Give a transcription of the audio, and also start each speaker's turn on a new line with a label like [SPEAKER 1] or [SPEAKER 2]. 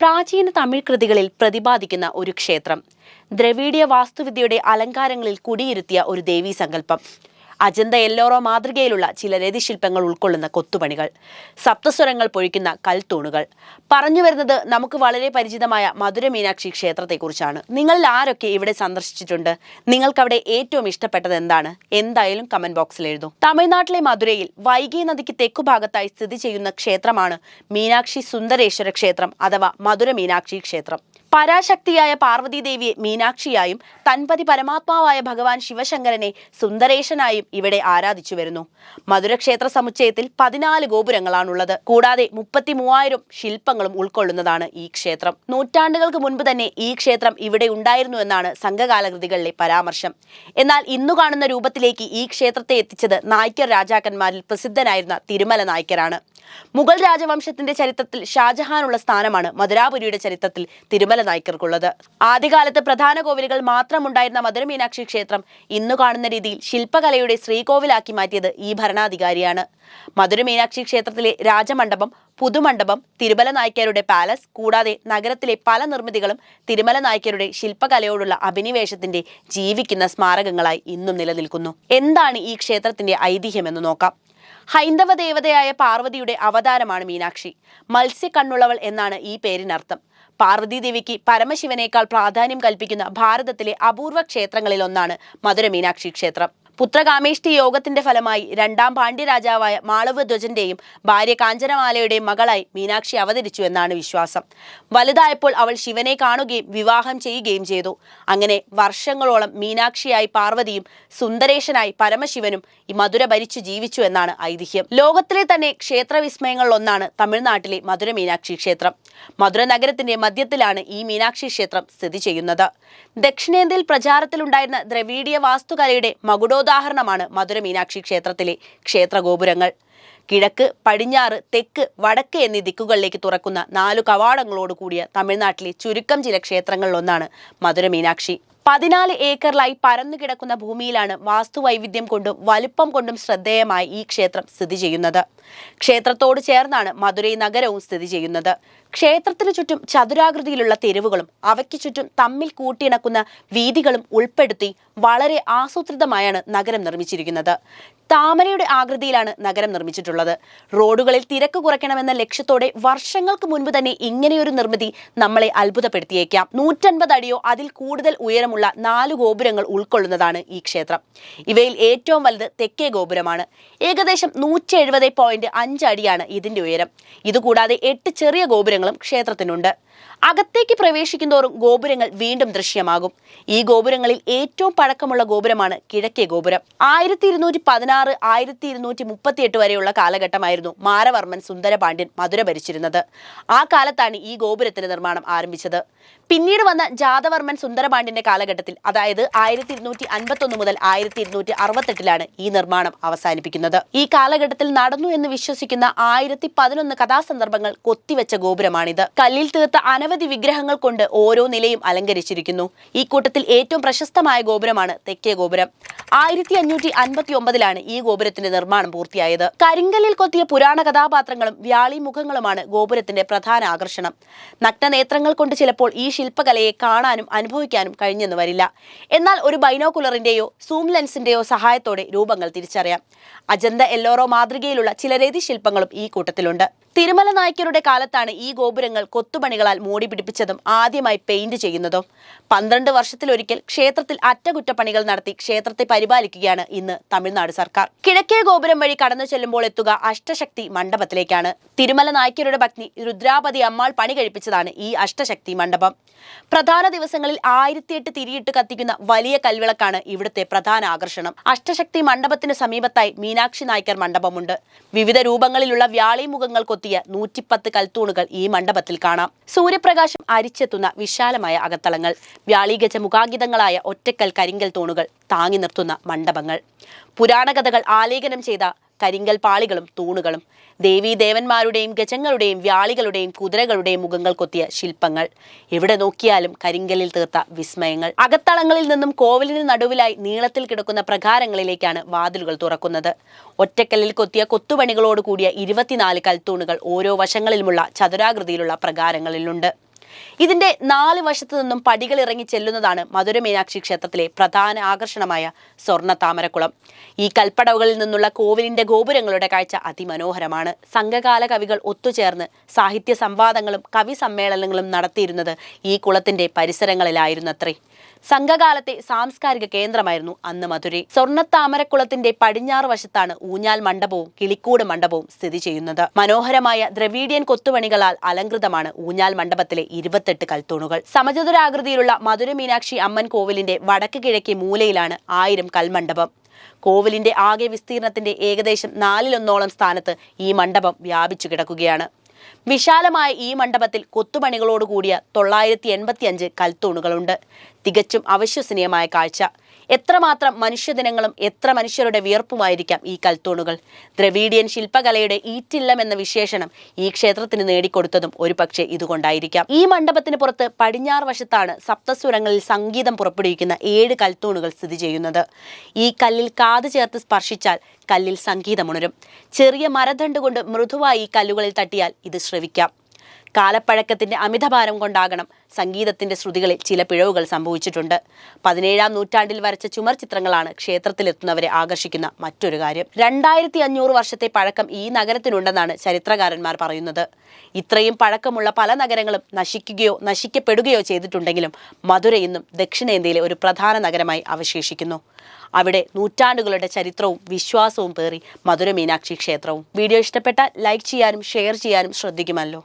[SPEAKER 1] പ്രാചീന തമിഴ് കൃതികളിൽ പ്രതിപാദിക്കുന്ന ഒരു ക്ഷേത്രം. ദ്രവീഡിയ വാസ്തുവിദ്യയുടെ അലങ്കാരങ്ങളിൽ കുടിയിരുത്തിയ ഒരു ദേവീ സങ്കല്പം അജന്ത എല്ലോറോ മാതൃകയിലുള്ള ചില രതിശില്പങ്ങൾ ഉൾക്കൊള്ളുന്ന കൊത്തുപണികൾ സപ്തസ്വരങ്ങൾ പൊഴിക്കുന്ന കൽത്തൂണുകൾ. പറഞ്ഞു വരുന്നത് നമുക്ക് വളരെ പരിചിതമായ മധുര മീനാക്ഷി ക്ഷേത്രത്തെക്കുറിച്ചാണ്. നിങ്ങളിൽ ആരൊക്കെ ഇവിടെ സന്ദർശിച്ചിട്ടുണ്ട്? നിങ്ങൾക്ക് അവിടെ ഏറ്റവും ഇഷ്ടപ്പെട്ടത് എന്താണ്? എന്തായാലും കമന്റ് ബോക്സിൽ എഴുതും. തമിഴ്നാട്ടിലെ മധുരയിൽ വൈകി നദിക്ക് തെക്കു ഭാഗത്തായി സ്ഥിതി ചെയ്യുന്ന ക്ഷേത്രമാണ് മീനാക്ഷി സുന്ദരേശ്വര ക്ഷേത്രം അഥവാ മധുര മീനാക്ഷി ക്ഷേത്രം. പരാശക്തിയായ പാർവതീദേവിയെ മീനാക്ഷിയായും തൻപതി പരമാത്മാവായ ഭഗവാൻ ശിവശങ്കരനെ സുന്ദരേശനായും ഇവിടെ ആരാധിച്ചു വരുന്നു. മധുരക്ഷേത്ര സമുച്ചയത്തിൽ പതിനാല് ഗോപുരങ്ങളാണുള്ളത്. കൂടാതെ മുപ്പത്തി മൂവായിരം ശില്പങ്ങളും ഉൾക്കൊള്ളുന്നതാണ് ഈ ക്ഷേത്രം. നൂറ്റാണ്ടുകൾക്ക് മുൻപ് തന്നെ ഈ ക്ഷേത്രം ഇവിടെ ഉണ്ടായിരുന്നു എന്നാണ് സംഘകാലകൃതികളിലെ പരാമർശം. എന്നാൽ ഇന്നു കാണുന്ന രൂപത്തിലേക്ക് ഈ ക്ഷേത്രത്തെ എത്തിച്ചത് നായ്ക്കർ രാജാക്കന്മാരിൽ പ്രസിദ്ധനായിരുന്ന തിരുമല നായ്ക്കരാണ്. മുഗൾ രാജവംശത്തിന്റെ ചരിത്രത്തിൽ ഷാജഹാനുള്ള സ്ഥാനമാണ് മധുരാപുരിയുടെ ചരിത്രത്തിൽ തിരുമല നായ്ക്കർക്കുള്ളത്. ആദ്യകാലത്ത് പ്രധാന കോവിലുകൾ മാത്രമുണ്ടായിരുന്ന മധുര മീനാക്ഷി ക്ഷേത്രം ഇന്നു കാണുന്ന രീതിയിൽ ശില്പകലയുടെ ശ്രീകോവിലാക്കി മാറ്റിയത് ഈ ഭരണാധികാരിയാണ്. മധുര മീനാക്ഷി ക്ഷേത്രത്തിലെ രാജമണ്ഡപം പുതുമണ്ഡപം തിരുമല നായ്ക്കരുടെ പാലസ് കൂടാതെ നഗരത്തിലെ പല നിർമ്മിതികളും തിരുമല നായ്ക്കരുടെ ശില്പകലയോടുള്ള അഭിനിവേശത്തിന്റെ ജീവിക്കുന്ന സ്മാരകങ്ങളായി ഇന്നും നിലനിൽക്കുന്നു. എന്താണ് ഈ ക്ഷേത്രത്തിന്റെ ഐതിഹ്യമെന്ന് നോക്കാം. ഹൈന്ദവ ദേവതയായ പാർവതിയുടെ അവതാരമാണ് മീനാക്ഷി. മത്സ്യക്കണ്ണുള്ളവൾ എന്നാണ് ഈ പേരിനർത്ഥം. പാർവതി ദേവിക്ക് പരമശിവനേക്കാൾ പ്രാധാന്യം കൽപ്പിക്കുന്ന ഭാരതത്തിലെ അപൂർവ ക്ഷേത്രങ്ങളിൽ ഒന്നാണ് മധുര മീനാക്ഷി ക്ഷേത്രം. പുത്രകാമേഷ്ടി യോഗത്തിന്റെ ഫലമായി രണ്ടാം പാണ്ഡ്യരാജാവായ മാളവധ്വജന്റെയും ഭാര്യ കാഞ്ചനമാലയുടെയും മകളായി മീനാക്ഷി അവതരിച്ചു എന്നാണ് വിശ്വാസം. വലുതായപ്പോൾ അവൾ ശിവനെ കാണുകയും വിവാഹം ചെയ്യുകയും ചെയ്തു. അങ്ങനെ വർഷങ്ങളോളം മീനാക്ഷിയായി പാർവതിയും സുന്ദരേശനായി പരമശിവനും ഈ മധുര ഭരിച്ചു ജീവിച്ചു എന്നാണ് ഐതിഹ്യം. ലോകത്തിലെ തന്നെ ക്ഷേത്ര വിസ്മയങ്ങളിലൊന്നാണ് തമിഴ്നാട്ടിലെ മധുര മീനാക്ഷി ക്ഷേത്രം. മധുര നഗരത്തിന്റെ മധ്യത്തിലാണ് ഈ മീനാക്ഷി ക്ഷേത്രം സ്ഥിതി ചെയ്യുന്നത്. ദക്ഷിണേന്ത്യയിൽ പ്രചാരത്തിലുണ്ടായിരുന്ന ദ്രവീഡിയ വാസ്തുകലയുടെ മകുടോദാഹരണമാണ് മധുര മീനാക്ഷി ക്ഷേത്രത്തിലെ ക്ഷേത്രഗോപുരങ്ങൾ. കിഴക്ക് പടിഞ്ഞാറ് തെക്ക് വടക്ക് എന്നീ ദിക്കുകളിലേക്ക് തുറക്കുന്ന നാലു കവാടങ്ങളോട് കൂടിയ തമിഴ്നാട്ടിലെ ചുരുക്കം ചില ക്ഷേത്രങ്ങളിലൊന്നാണ് മധുര മീനാക്ഷി പതിനാല് ഏക്കറിലായി പരന്നു കിടക്കുന്ന ഭൂമിയിലാണ് വാസ്തുവൈവിധ്യം കൊണ്ടും വലുപ്പം കൊണ്ടും ശ്രദ്ധേയമായി ഈ ക്ഷേത്രം സ്ഥിതി ചെയ്യുന്നത്. ക്ഷേത്രത്തോട് ചേർന്നാണ് മധുരൈ നഗരവും സ്ഥിതി ചെയ്യുന്നത്. ക്ഷേത്രത്തിനു ചുറ്റും ചതുരാകൃതിയിലുള്ള തെരുവുകളും അവയ്ക്ക് ചുറ്റും തമ്മിൽ കൂട്ടിയിണക്കുന്ന വീതികളും ഉൾപ്പെടുത്തി വളരെ ആസൂത്രിതമായാണ് നഗരം നിർമ്മിച്ചിരിക്കുന്നത്. താമരയുടെ ആകൃതിയിലാണ് നഗരം നിർമ്മിച്ചിട്ടുള്ളത്. റോഡുകളിൽ തിരക്ക് കുറയ്ക്കണമെന്ന ലക്ഷ്യത്തോടെ വർഷങ്ങൾക്ക് മുൻപ് തന്നെ ഇങ്ങനെയൊരു നിർമ്മിതി നമ്മളെ അത്ഭുതപ്പെടുത്തിയേക്കാം. നൂറ്റൻപത് അടിയോ അതിൽ കൂടുതൽ ഉയരമുള്ള നാല് ഗോപുരങ്ങൾ ഉൾക്കൊള്ളുന്നതാണ് ഈ ക്ഷേത്രം. ഇവയിൽ ഏറ്റവും വലുത് തെക്കേ ഗോപുരമാണ്. ഏകദേശം നൂറ്റി എഴുപത് പോയിന്റ് അഞ്ച് അടിയാണ് ഇതിന്റെ ഉയരം. ഇതുകൂടാതെ എട്ട് ചെറിയ ഗോപുരങ്ങളും ക്ഷേത്രത്തിനുണ്ട്. അകത്തേക്ക് പ്രവേശിക്കുന്നതോറും ഗോപുരങ്ങൾ വീണ്ടും ദൃശ്യമാകും. ഈ ഗോപുരങ്ങളിൽ ഏറ്റവും പഴക്കമുള്ള ഗോപുരമാണ് കിഴക്കേ ഗോപുരം. ആയിരത്തി ഇരുന്നൂറ്റി പതിനാറ് ആയിരത്തി ഇരുന്നൂറ്റി മുപ്പത്തിയെട്ട് വരെയുള്ള കാലഘട്ടമായിരുന്നു മാരവർമ്മൻ സുന്ദരപാണ്ഡ്യൻ മധുര ഭരിച്ചിരുന്നത്. ആ കാലത്താണ് ഈ ഗോപുരത്തിന്റെ നിർമ്മാണം ആരംഭിച്ചത്. പിന്നീട് വന്ന ജാതവർമ്മൻ സുന്ദരപാണ്ഡ്യന്റെ കാലഘട്ടത്തിൽ അതായത് ആയിരത്തി ഇരുന്നൂറ്റി അൻപത്തി ഒന്ന് മുതൽ ആയിരത്തി ഇരുന്നൂറ്റി അറുപത്തെട്ടിലാണ് ഈ നിർമ്മാണം അവസാനിപ്പിക്കുന്നത്. ഈ കാലഘട്ടത്തിൽ നടന്നു എന്ന് വിശ്വസിക്കുന്ന ആയിരത്തി പതിനൊന്ന് കഥാസന്ദർഭങ്ങൾ കൊത്തിവെച്ച ഗോപുരമാണിത് കല്ലിൽ തീർത്ത അനവധി വിഗ്രഹങ്ങൾ കൊണ്ട് ഓരോ നിലയും അലങ്കരിച്ചിരിക്കുന്നു. ഈ കൂട്ടത്തിൽ ഏറ്റവും പ്രശസ്തമായ ഗോപുരമാണ് തെക്കേ ഗോപുരം. ആയിരത്തി അഞ്ഞൂറ്റി അൻപത്തി ഒമ്പതിലാണ് ഈ ഗോപുരത്തിന്റെ നിർമ്മാണം പൂർത്തിയായത്. കരിങ്കല്ലിൽ കൊത്തിയ പുരാണ കഥാപാത്രങ്ങളും വ്യാളി മുഖങ്ങളുമാണ് ഗോപുരത്തിന്റെ പ്രധാന ആകർഷണം. നഗ്നനേത്രങ്ങൾ കൊണ്ട് ചിലപ്പോൾ ഈ ശില്പകലയെ കാണാനും അനുഭവിക്കാനും കഴിഞ്ഞെന്ന് വരില്ല. എന്നാൽ ഒരു ബൈനോക്കുലറിന്റെയോ സൂം ലെൻസിന്റെയോ സഹായത്തോടെ രൂപങ്ങൾ തിരിച്ചറിയാം. അജന്ത എല്ലോറോ മാതൃകയിലുള്ള ചില രതിശില്പങ്ങളും ഈ കൂട്ടത്തിലുണ്ട്. തിരുമല നായ്ക്കരുടെ കാലത്താണ് ഈ ഗോപുരങ്ങൾ കൊത്തുപണികളാൽ മൂടി പിടിപ്പിച്ചതും ആദ്യമായി പെയിന്റ് ചെയ്യുന്നതും. പന്ത്രണ്ട് വർഷത്തിലൊരിക്കൽ ക്ഷേത്രത്തിൽ അറ്റകുറ്റപ്പണികൾ നടത്തി ക്ഷേത്രത്തെ പരിപാലിക്കുകയാണ് ഇന്ന് തമിഴ്നാട് സർക്കാർ. കിഴക്കേ ഗോപുരം വഴി കടന്നു ചെല്ലുമ്പോൾ എത്തുക അഷ്ടശക്തി മണ്ഡപത്തിലേക്കാണ്. തിരുമല നായ്ക്കരുടെ പത്നി രുദ്രാപതി അമ്മാൾ പണി കഴിപ്പിച്ചതാണ് ഈ അഷ്ടശക്തി മണ്ഡപം. പ്രധാന ദിവസങ്ങളിൽ ആയിരത്തിയെട്ട് തിരിയിട്ട് കത്തിക്കുന്ന വലിയ കൽവിളക്കാണ് ഇവിടുത്തെ പ്രധാന ആകർഷണം. അഷ്ടശക്തി മണ്ഡപത്തിന് സമീപത്തായി മീനാക്ഷി നായ്ക്കർ മണ്ഡപമുണ്ട്. വിവിധ രൂപങ്ങളിലുള്ള വ്യാളി മുഖങ്ങൾ കൊത്തിയ നൂറ്റിപ്പത്ത് കൽത്തൂണുകൾ ഈ മണ്ഡപത്തിൽ കാണാം. സൂര്യപ്രകാശം അരിച്ചെത്തുന്ന വിശാലമായ അകത്തളങ്ങൾ വ്യാളീഗജ മുഖാഗിതങ്ങളായ ഒറ്റക്കൽ കരിങ്കൽ തൂണുകൾ താങ്ങി നിർത്തുന്ന മണ്ഡപങ്ങൾ. പുരാണകഥകൾ ആലേഖനം ചെയ്ത കരിങ്കൽ പാളികളും തൂണുകളും. ദേവീ ദേവന്മാരുടെയും ഗജങ്ങളുടെയും വ്യാളികളുടെയും കുതിരകളുടെയും മുഖങ്ങൾ കൊത്തിയ ശില്പങ്ങൾ. എവിടെ നോക്കിയാലും കരിങ്കലിൽ തീർത്ത വിസ്മയങ്ങൾ. അകത്തളങ്ങളിൽ നിന്നും കോവിലിന് നടുവിലായി നീളത്തിൽ കിടക്കുന്ന പ്രകാരങ്ങളിലേക്കാണ് വാതിലുകൾ തുറക്കുന്നത്. ഒറ്റക്കല്ലിൽ കൊത്തിയ കൊത്തുപണികളോട് കൂടിയ ഇരുപത്തിനാല് കൽത്തൂണുകൾ ഓരോ വശങ്ങളിലുമുള്ള ചതുരാകൃതിയിലുള്ള പ്രകാരങ്ങളിലുണ്ട്. ഇതിന്റെ നാല് വശത്തു നിന്നും പടികൾ ഇറങ്ങി ചെല്ലുന്നതാണ് മധുര മീനാക്ഷി ക്ഷേത്രത്തിലെ പ്രധാന ആകർഷണമായ സ്വർണ താമരക്കുളം. ഈ കൽപ്പടവുകളിൽ നിന്നുള്ള കോവിലിന്റെ ഗോപുരങ്ങളുടെ കാഴ്ച അതിമനോഹരമാണ്. സംഘകാല കവികൾ ഒത്തുചേർന്ന് സാഹിത്യ സംവാദങ്ങളും കവി സമ്മേളനങ്ങളും നടത്തിയിരുന്നത് ഈ കുളത്തിന്റെ പരിസരങ്ങളിലായിരുന്നത്രേ. സംഘകാലത്തെ സാംസ്കാരിക കേന്ദ്രമായിരുന്നു അന്ന് മധുരൈ. സ്വർണത്താമരക്കുളത്തിന്റെ പടിഞ്ഞാറ് വശത്താണ് ഊഞ്ഞാൽ മണ്ഡപവും കിളിക്കൂട് മണ്ഡപവും സ്ഥിതി ചെയ്യുന്നത്. മനോഹരമായ ദ്രവീഡിയൻ കൊത്തുപണികളാൽ അലങ്കൃതമാണ് ഊഞ്ഞാൽ മണ്ഡപത്തിലെ ഇരുപത്തെട്ട് കൽത്തൂണുകൾ. സമചതുരാകൃതിയിലുള്ള മധുര മീനാക്ഷി അമ്മൻ കോവിലിന്റെ വടക്ക് കിഴക്കേ മൂലയിലാണ് ആയിരം കൽമണ്ഡപം. കോവിലിന്റെ ആകെ വിസ്തീർണത്തിന്റെ ഏകദേശം നാലിലൊന്നോളം സ്ഥാനത്ത് ഈ മണ്ഡപം വ്യാപിച്ചു കിടക്കുകയാണ്. വിശാലമായ ഈ മണ്ഡപത്തിൽ കൊത്തുപണികളോടുകൂടിയ തൊള്ളായിരത്തി എൺപത്തി അഞ്ച് കൽത്തൂണുകളുണ്ട്. തികച്ചും അവിശ്വസനീയമായ കാഴ്ച. എത്രമാത്രം മനുഷ്യദിനങ്ങളും എത്ര മനുഷ്യരുടെ വിയർപ്പുമായിരിക്കാം ഈ കൽത്തൂണുകൾ? ദ്രവീഡിയൻ ശില്പകലയുടെ ഈറ്റില്ലം എന്ന വിശേഷണം ഈ ക്ഷേത്രത്തിന് നേടിക്കൊടുത്തതും ഒരുപക്ഷെ ഇതുകൊണ്ടായിരിക്കാം. ഈ മണ്ഡപത്തിന് പുറത്ത് പടിഞ്ഞാറ് വശത്താണ് സപ്തസ്വരങ്ങളിൽ സംഗീതം പുറപ്പെടുവിക്കുന്ന ഏഴ് കൽത്തൂണുകൾ സ്ഥിതി ചെയ്യുന്നത്. ഈ കല്ലിൽ കാത് ചേർത്ത് സ്പർശിച്ചാൽ കല്ലിൽ സംഗീതമുണരും. ചെറിയ മരദണ്ട് കൊണ്ട് മൃദുവായി കല്ലുകളിൽ തട്ടിയാൽ ഇത് ശ്രവിക്കാം. കാലപ്പഴക്കത്തിന്റെ അമിതഭാരം കൊണ്ടാകണം സംഗീതത്തിന്റെ ശ്രുതികളിൽ ചില പിഴവുകൾ സംഭവിച്ചിട്ടുണ്ട്. പതിനേഴാം നൂറ്റാണ്ടിൽ വരച്ച ചുമർ ചിത്രങ്ങളാണ് ക്ഷേത്രത്തിലെത്തുന്നവരെ ആകർഷിക്കുന്ന മറ്റൊരു കാര്യം. രണ്ടായിരത്തി അഞ്ഞൂറ് വർഷത്തെ പഴക്കം ഈ നഗരത്തിനുണ്ടെന്നാണ് ചരിത്രകാരന്മാർ പറയുന്നത്. ഇത്രയും പഴക്കമുള്ള പല നഗരങ്ങളും നശിക്കുകയോ നശിക്കപ്പെടുകയോ ചെയ്തിട്ടുണ്ടെങ്കിലും മധുര ഇന്നും ദക്ഷിണേന്ത്യയിലെ ഒരു പ്രധാന നഗരമായി അവശേഷിക്കുന്നു. അവിടെ നൂറ്റാണ്ടുകളുടെ ചരിത്രവും വിശ്വാസവും പേറി മധുര മീനാക്ഷി ക്ഷേത്രവും. വീഡിയോ ഇഷ്ടപ്പെട്ടാൽ ലൈക്ക് ചെയ്യാനും ഷെയർ ചെയ്യാനും ശ്രദ്ധിക്കുമല്ലോ.